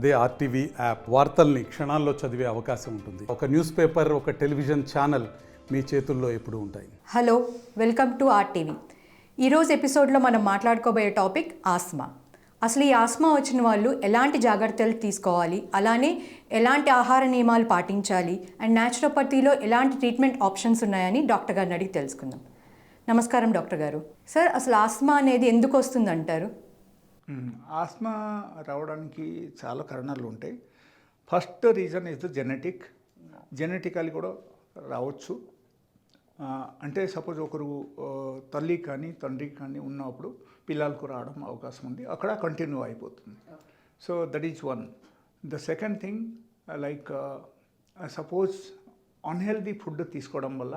అదే RTV app వార్తల్ని క్షణాల్లో చదివే అవకాశం ఉంటుంది. ఒక న్యూస్ పేపర్ ఒక టెలివిజన్ ఛానల్ మీ చేతుల్లో ఎప్పుడు ఉంటాయి. Hello welcome to R TV ఈరోజు ఎపిసోడ్లో మనం మాట్లాడుకోబోయే టాపిక్ ఆస్మా. అసలు ఈ ఆస్మా వచ్చిన వాళ్ళు ఎలాంటి జాగ్రత్తలు తీసుకోవాలి? అలానే ఎలాంటి ఆహార నియమాలు పాటించాలి? అండ్ న్యాచురోపతిలో ఎలాంటి ట్రీట్మెంట్ ఆప్షన్స్ ఉన్నాయని డాక్టర్ గారిని అడిగి తెలుసుకుందాం. నమస్కారం డాక్టర్ గారు. సార్ అసలు ఆస్మా అనేది ఎందుకు వస్తుంది అంటారు ఆస్మా రావడానికి చాలా కారణాలు ఉంటాయి. First reason is the genetic genetical కూడా రావచ్చు. అంటే సపోజ్ ఒకరు తల్లి కానీ తండ్రి కానీ ఉన్నప్పుడు పిల్లలకు రావడం అవకాశం ఉంది. అక్కడ కంటిన్యూ అయిపోతుంది. So that is one the second thing like suppose unhealthy food తీసుకోవడం వల్ల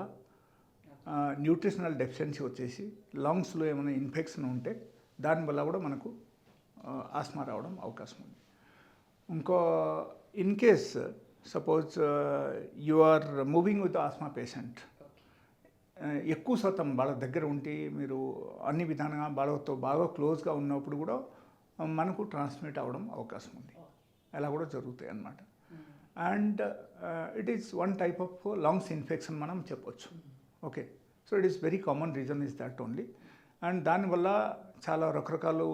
న్యూట్రిషనల్ డెఫిషియన్సీ వచ్చేసి లంగ్స్లో ఏమైనా ఇన్ఫెక్షన్ ఉంటే దానివల్ల కూడా మనకు ఆస్మా రావడం అవకాశం ఉంది. ఇంకో in case suppose you are moving with asthma patient ఎక్కువ శాతం వాళ్ళ దగ్గర ఉండి మీరు అన్ని విధానంగా వాళ్ళతో బాగా క్లోజ్గా ఉన్నప్పుడు కూడా uh, మనకు ట్రాన్స్మిట్ అవ్వడం అవకాశం ఉంది. అలా కూడా జరుగుతాయి అన్నమాట. And it is one type of lungs infection మనం చెప్పొచ్చు. Okay so it is very common reason is that only and దానివల్ల చాలా రకరకాలు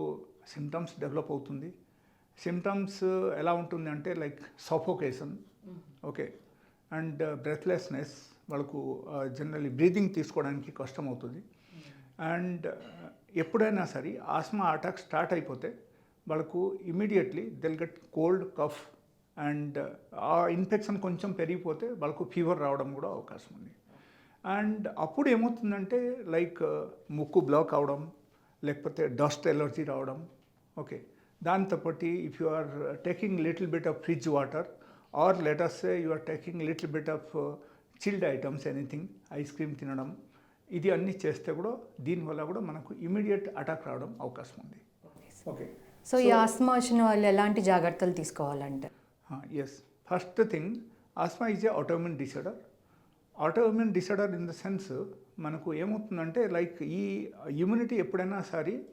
సిమ్టమ్స్ డెవలప్ అవుతుంది. సిమ్టమ్స్ ఎలా ఉంటుంది అంటే like suffocation okay and breathlessness వాళ్ళకు జనరల్లీ బ్రీదింగ్ తీసుకోవడానికి కష్టం అవుతుంది. అండ్ ఎప్పుడైనా సరే ఆస్మా అటాక్ స్టార్ట్ అయిపోతే వాళ్ళకు immediately they'll get cold cough and ఆ ఇన్ఫెక్షన్ కొంచెం పెరిగిపోతే వాళ్ళకు ఫీవర్ రావడం కూడా అవకాశం ఉంది. అండ్ అప్పుడు ఏమవుతుందంటే లైక్ ముక్కు బ్లాక్ అవడం లేకపోతే డస్ట్ ఎలర్జీ రావడం. ఓకే. దాంతో పాటు if you are taking little bit of fridge water or letters you are taking little bit of chilled items anything ice cream తినడం ఇది అన్నీ చేస్తే కూడా దీనివల్ల కూడా మనకు ఇమీడియట్ అటాక్ రావడం అవకాశం ఉంది. ఓకే. సో ఈ ఆస్మా వచ్చిన వాళ్ళు ఎలాంటి జాగ్రత్తలు తీసుకోవాలంటే yes first thing asthma is a autoimmune disorder autoimmune disorder in the sense మనకు ఏమవుతుందంటే లైక్ ఈ ఇమ్యూనిటీ ఎప్పుడైనా సరే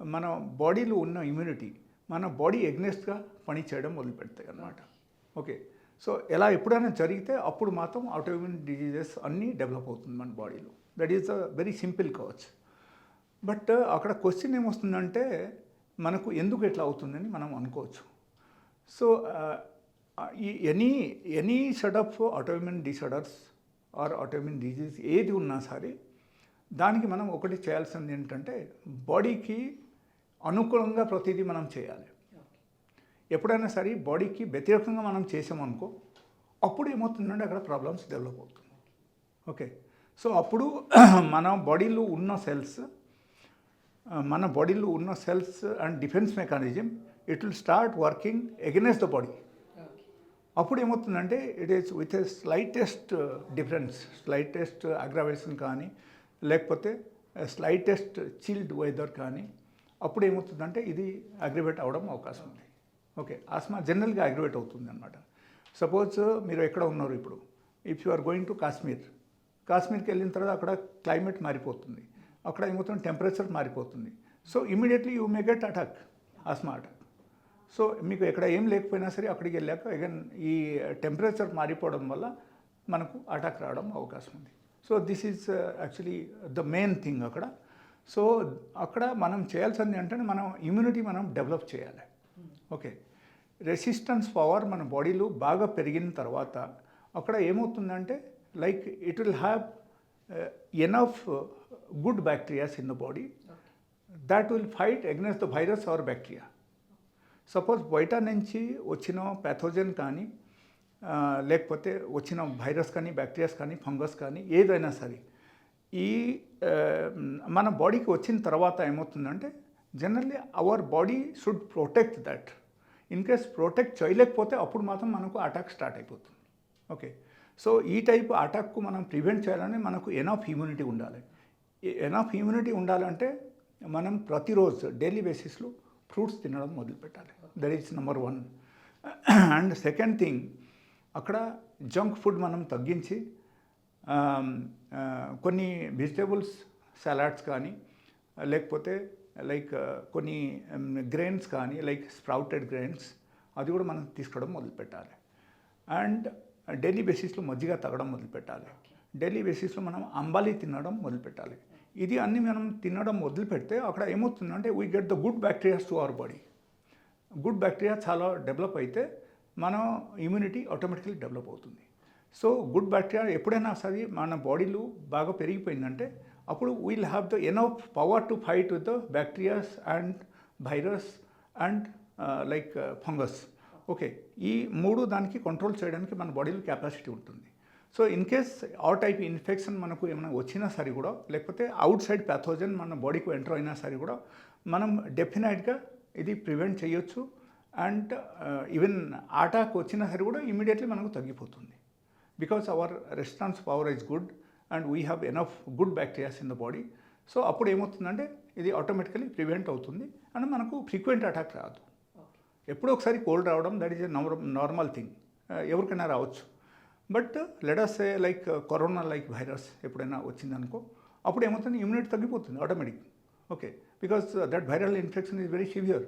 మన బాడీలో ఉన్న ఇమ్యూనిటీ మన బాడీ ఎగ్నెస్ట్గా పనిచేయడం మొదలుపెడతాయి అన్నమాట. ఓకే. సో ఎలా ఎప్పుడైనా జరిగితే అప్పుడు మాత్రం ఆటోఇమ్యూన్ డిజీజెస్ అన్నీ డెవలప్ అవుతుంది మన బాడీలో. That is a very simple coach but అక్కడ క్వశ్చన్ ఏమొస్తుందంటే మనకు ఎందుకు ఎట్లా అవుతుందని మనం అనుకోవచ్చు. సో uh, uh, ఈ any any set of autoimmune disorders or autoimmune disease ఏది ఉన్నా సరే దానికి మనం ఒకటి చేయాల్సింది ఏంటంటే బాడీకి అనుకూలంగా ప్రతిదీ మనం చేయాలి. ఎప్పుడైనా సరే బాడీకి వ్యతిరేకంగా మనం చేసామనుకో అప్పుడు ఏమవుతుందంటే అక్కడ ప్రాబ్లమ్స్ డెవలప్ అవుతుంది. ఓకే. సో అప్పుడు మన బాడీలో ఉన్న సెల్స్ మన బాడీలో ఉన్న cells and defence mechanism it will start working against the body. అప్పుడు ఏమవుతుందంటే it is with a slightest difference slightest aggravation కానీ లేకపోతే స్లైటెస్ట్ చిల్డ్ వెదర్ కానీ అప్పుడు ఏమవుతుందంటే ఇది అగ్రివేట్ అవ్వడం అవకాశం ఉంది. ఓకే ఆస్మా జనరల్గా అగ్రివేట్ అవుతుంది అనమాట సపోజ్ మీరు ఎక్కడ ఉన్నారు ఇప్పుడు? If you are going to Kashmir కాశ్మీర్కి వెళ్ళిన తర్వాత అక్కడ క్లైమేట్ మారిపోతుంది. అక్కడ ఏమవుతుంది? టెంపరేచర్ మారిపోతుంది. So immediately you may get attack asthma attack so మీకు ఎక్కడ ఏం లేకపోయినా సరే అక్కడికి వెళ్ళాక అగైన్ ఈ టెంపరేచర్ మారిపోవడం వల్ల మనకు అటాక్ రావడం అవకాశం ఉంది. So this is actually the main thing అక్కడ. సో అక్కడ మనం చేయాల్సింది అంటే మనం ఇమ్యూనిటీ మనం డెవలప్ చేయాలి. ఓకే రెసిస్టెన్స్ పవర్ మన బాడీలో బాగా పెరిగిన తర్వాత అక్కడ ఏమవుతుందంటే like it will have enough good bacterias in the body that will fight against the virus or bacteria suppose బయట నుంచి వచ్చిన ప్యాథోజన్ కానీ లేకపోతే వచ్చిన వైరస్ కానీ బ్యాక్టీరియాస్ కానీ ఫంగస్ కానీ ఏదైనా సరే ఈ మన బాడీకి వచ్చిన తర్వాత ఏమవుతుందంటే generally our body should protect that in case protect చేయలేకపోతే అప్పుడు మాత్రం మనకు అటాక్ స్టార్ట్ అయిపోతుంది. ఓకే సో ఈ టైప్ అటాక్కు మనం ప్రివెంట్ చేయాలని మనకు ఎనఫ్ ఇమ్యూనిటీ ఉండాలి. E, ఎనఫ్ ఇమ్యూనిటీ ఉండాలంటే మనం ప్రతిరోజు డైలీ బేసిస్లో ఫ్రూట్స్ తినడం మొదలు పెట్టాలి that is number one and second thing అక్కడ జంక్ ఫుడ్ మనం తగ్గించి ఆమ్, ఆ, కొన్ని వెజిటేబుల్స్ సలాడ్స్ కానీ లేకపోతే లైక్ కొన్ని గ్రెయిన్స్ కానీ లైక్ స్ప్రౌటెడ్ గ్రెయిన్స్ అది కూడా మనం తీసుకోవడం మొదలు పెట్టాలి అండ్ డైలీ బేసిస్లో మజ్జిగ తాగడం మొదలు పెట్టాలి డైలీ బేసిస్లో మనం అంబాలి తినడం మొదలు పెట్టాలి ఇది అన్ని మనం తినడం వదిలిపెడితే అక్కడ ఏమవుతుందంటే we get the good bacterias to our body good bacteria చాలా డెవలప్ అయితే మన ఇమ్యూనిటీ ఆటోమేటికలీ డెవలప్ అవుతుంది. సో గుడ్ బ్యాక్టీరియా ఎప్పుడైనా సరే మన బాడీలో బాగా పెరిగిపోయిందంటే అప్పుడు we'll have the enough power to fight with the bacterias and virus and like fungus okay ఈ మూడు దానికి కంట్రోల్ చేయడానికి మన బాడీలో కెపాసిటీ ఉంటుంది. సో ఇన్ కేస్ ఆ టైప్ ఇన్ఫెక్షన్ మనకు ఏమైనా వచ్చినా సరే కూడా లేకపోతే అవుట్ సైడ్ ప్యాథోజన్ మన బాడీకి ఎంటర్ అయినా సరే కూడా మనం డెఫినెట్గా ఇది ప్రివెంట్ చేయొచ్చు. అండ్ ఈవెన్ అటాక్ వచ్చినా సరే కూడా ఇమీడియట్లీ మనకు తగ్గిపోతుంది. Because our response power is good and we have enough good bacterias in the body so అప్పుడు ఏమవుతుందంటే ఇది ఆటోమేటికలీ ప్రివెంట్ అవుతుంది అండ్ మనకు ఫ్రీక్వెంట్ అటాక్ రాదు. ఎప్పుడో ఒకసారి కోల్డ్ రావడం that is a normal thing ఎవరికైనా రావచ్చు. But let us a like corona like virus ఎప్పుడైనా వచ్చిందనుకో అప్పుడు ఏమవుతుంది? ఇమ్యూనిటీ తగ్గిపోతుంది automatic okay because that viral infection is very severe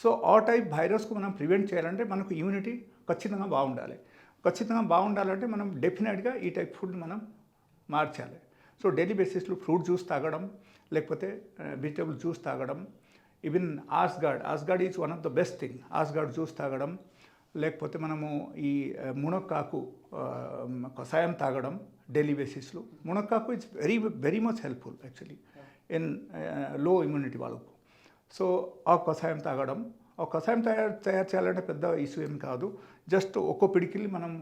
so ఆ టైప్ వైరస్కు మనం ప్రివెంట్ చేయాలంటే మనకు ఇమ్యూనిటీ ఖచ్చితంగా బాగుండాలి. ఖచ్చితంగా బాగుండాలంటే మనం డెఫినెట్గా ఈ టైప్ ఫుడ్ మనం మార్చాలి. సో డైలీ బేసిస్లో ఫ్రూట్ జ్యూస్ తాగడం లేకపోతే uh, వెజిటబుల్ జ్యూస్ తాగడం even ash gourd ash gourd is one of the best thing ash gourd juice తాగడం లేకపోతే మనము ఈ మునక్కాకు కషాయం తాగడం డైలీ బేసిస్లో మునక్కాకు it's very very much helpful actually ఇన్లో immunity వాళ్ళకు. సో ఆ కషాయం తాగడం ఆ కషాయం తయారు తయారు చేయాలంటే పెద్ద ఇష్యూ ఏం కాదు. జస్ట్ ఒక్కో పిడికిల్ని మనం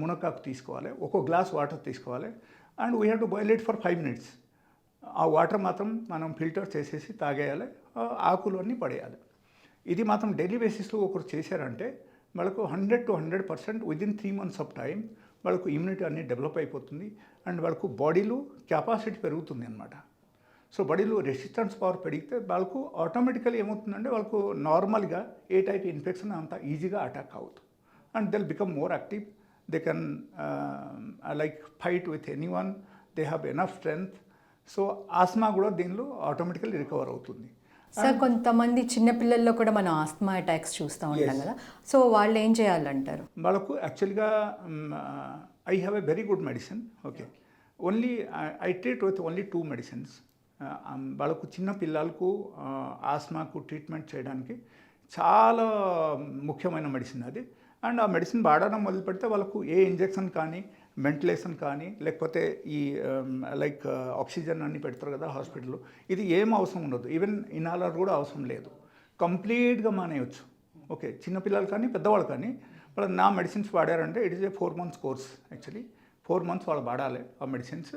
మునక్కాకు తీసుకోవాలి ఒక్కో గ్లాస్ వాటర్ తీసుకోవాలి and we have to boil it for five minutes. ఆ వాటర్ మాత్రం మనం ఫిల్టర్ చేసేసి తాగేయాలి ఆకులు అన్నీ పడేయాలి. ఇది మాత్రం డైలీ బేసిస్లో ఒకరు చేశారంటే వాళ్ళకు hundred to hundred percent within three months of time వాళ్ళకు ఇమ్యూనిటీ అనేది డెవలప్ అయిపోతుంది అండ్ వాళ్ళకు బాడీలో కెపాసిటీ పెరుగుతుంది అనమాట సో బాడీలో రెసిస్టెన్స్ పవర్ పెరిగితే వాళ్ళకు ఆటోమేటికలీ ఏమవుతుందంటే వాళ్ళకు నార్మల్గా ఏ టైప్ ఇన్ఫెక్షన్ అంత ఈజీగా అటాక్ అవుతుంది. And they'll become more active they can like fight with anyone they have enough strength so asthma కూడా దీనిలో ఆటోమేటికలీ రికవర్ అవుతుంది. సార్ కొంతమంది చిన్నపిల్లల్లో కూడా మనం ఆస్తమా అటాక్స్ చూస్తూ ఉంటాం కదా. సో వాళ్ళు ఏం చేయాలంటారు? వాళ్ళకు యాక్చువల్గా I have a very good medicine okay only I treat with only two medicines వాళ్ళకు చిన్న పిల్లలకు ఆస్మాకు ట్రీట్మెంట్ చేయడానికి చాలా ముఖ్యమైన మెడిసిన్ అది. అండ్ ఆ మెడిసిన్ వాడడం మొదలు పెడితే వాళ్ళకు ఏ ఇంజెక్షన్ కానీ వెంటిలేషన్ కానీ లేకపోతే ఈ లైక్ ఆక్సిజన్ అన్ని పెడతారు కదా హాస్పిటల్లో ఇది ఏం అవసరం ఉండదు. ఈవెన్ ఇనాలర్ కూడా అవసరం లేదు. కంప్లీట్గా మానేయచ్చు. ఓకే చిన్నపిల్లలు కానీ పెద్దవాళ్ళు కానీ వాళ్ళు నా medicines వాడారంటే it is a four months course actually. Four months వాళ్ళు వాడాలి ఆ మెడిసిన్స్.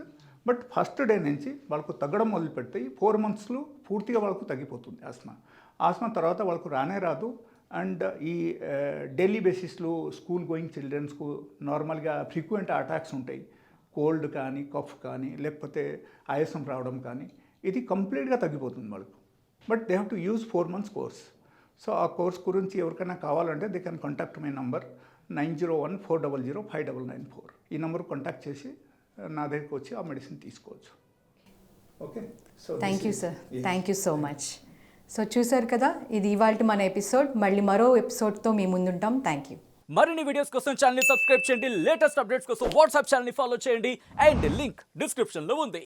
బట్ ఫస్ట్ డే నుంచి వాళ్ళకు తగ్గడం మొదలు పెడతాయి ఫోర్ మంత్స్లో పూర్తిగా వాళ్ళకు తగ్గిపోతుంది ఆస్మా. ఆస్మా తర్వాత వాళ్ళకు రానే రాదు. అండ్ ఈ డైలీ బేసిస్లో స్కూల్ గోయింగ్ చిల్డ్రన్స్కు నార్మల్గా ఫ్రీక్వెంట్ అటాక్స్ ఉంటాయి. కోల్డ్ కానీ కఫ్ కానీ లేకపోతే ఆయాసం రావడం కానీ. ఇది కంప్లీట్గా తగ్గిపోతుంది వాళ్ళకు. But they have to use four months course. So ఆ కోర్స్ గురించి ఎవరికైనా కావాలంటే they can contact my number nine zero one four double zero five double nine four. ఈ నెంబర్ కాంటాక్ట్ చేసి నా దగ్గరికి వచ్చి ఆ మెడిసిన్ తీసుకోవచ్చు. Okay? So thank you sir thank you so much so చూసారు కదా ఇది ఇవాళ మన ఎపిసోడ్. మళ్ళీ మరో ఎపిసోడ్తో మీ ముందుంటాం. థ్యాంక్ యూ మరిన్ని వీడియోస్ కోసం ఛానల్ సబ్స్క్రైబ్ చేయండి. లేటెస్ట్ అప్డేట్స్ కోసం వాట్సాప్ ఛానల్ని ఫాలో చేయండి. అండ్ లింక్ డిస్క్రిప్షన్లో ఉంది.